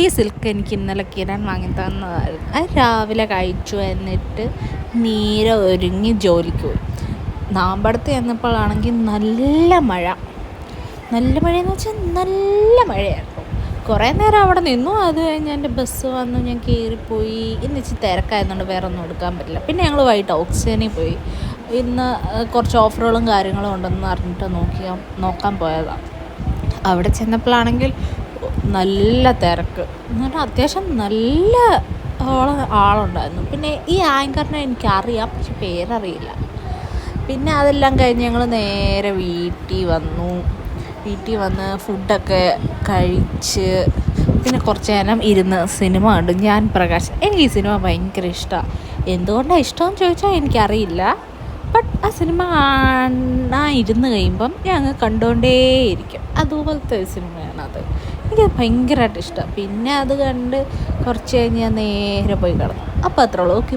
ഈ സിൽക്ക് എനിക്ക് ഇന്നലെ കിരൺ വാങ്ങി തന്നതായിരുന്നു. അത് രാവിലെ കഴിച്ചു എന്നിട്ട് നീരെ ഒരുങ്ങി ജോലിക്ക് പോയി. നാമ്പടത്ത് ചെന്നപ്പോഴാണെങ്കിൽ നല്ല മഴ. നല്ല മഴയെന്ന് വെച്ചാൽ നല്ല മഴയായിരുന്നു. കുറേ നേരം അവിടെ നിന്നു. അത് കഴിഞ്ഞ് എന്റെ ബസ് വന്നു. ഞാൻ കയറിപ്പോയി. ഇന്ന് ഇച്ചിരി തിരക്കായതുകൊണ്ട് വേറെ ഒന്നും എടുക്കാൻ പറ്റില്ല. പിന്നെ ഞങ്ങൾ വൈകിട്ട് ഓക്സിജനിൽ പോയി. ഇന്ന് കുറച്ച് ഓഫറുകളും കാര്യങ്ങളും ഉണ്ടെന്ന് അറിഞ്ഞിട്ട് നോക്കിയാൽ നോക്കാൻ പോയതാണ് അവിടെ ചെന്നപ്പോഴാണെങ്കിൽ നല്ല തിരക്ക്. എന്നിട്ട് അത്യാവശ്യം നല്ല ആളുണ്ടായിരുന്നു. പിന്നെ ഈ ആങ്കറിനെ എനിക്കറിയാം പക്ഷെ പേരറിയില്ല. പിന്നെ അതെല്ലാം കഴിഞ്ഞ് ഞങ്ങൾ നേരെ വീട്ടിൽ വന്നു. വീട്ടിൽ വന്ന് ഫുഡൊക്കെ കഴിച്ച് പിന്നെ കുറച്ച് നേരം ഇരുന്ന് സിനിമ കണ്ടു. ഞാൻ പ്രകാശ് എനിക്ക് ഈ സിനിമ ഭയങ്കര ഇഷ്ടമാണ് എന്തുകൊണ്ടാണ് ഇഷ്ടമെന്ന് ചോദിച്ചാൽ എനിക്കറിയില്ല. ബട്ട് ആ സിനിമ കാണാൻ ഇരുന്ന് കഴിയുമ്പം ഞാൻ അങ്ങ് കണ്ടുകൊണ്ടേയിരിക്കും അതുപോലത്തെ ഒരു സിനിമയാണ് അത്. എനിക്കത് ഭയങ്കരമായിട്ട് ഇഷ്ടമാണ് പിന്നെ അത് കണ്ട് കുറച്ച് കഴിഞ്ഞ് ഞാൻ നേരെ പോയി കിടന്നു. അപ്പോൾ അത്രേ ഉള്ളൂ. ഓക്കെ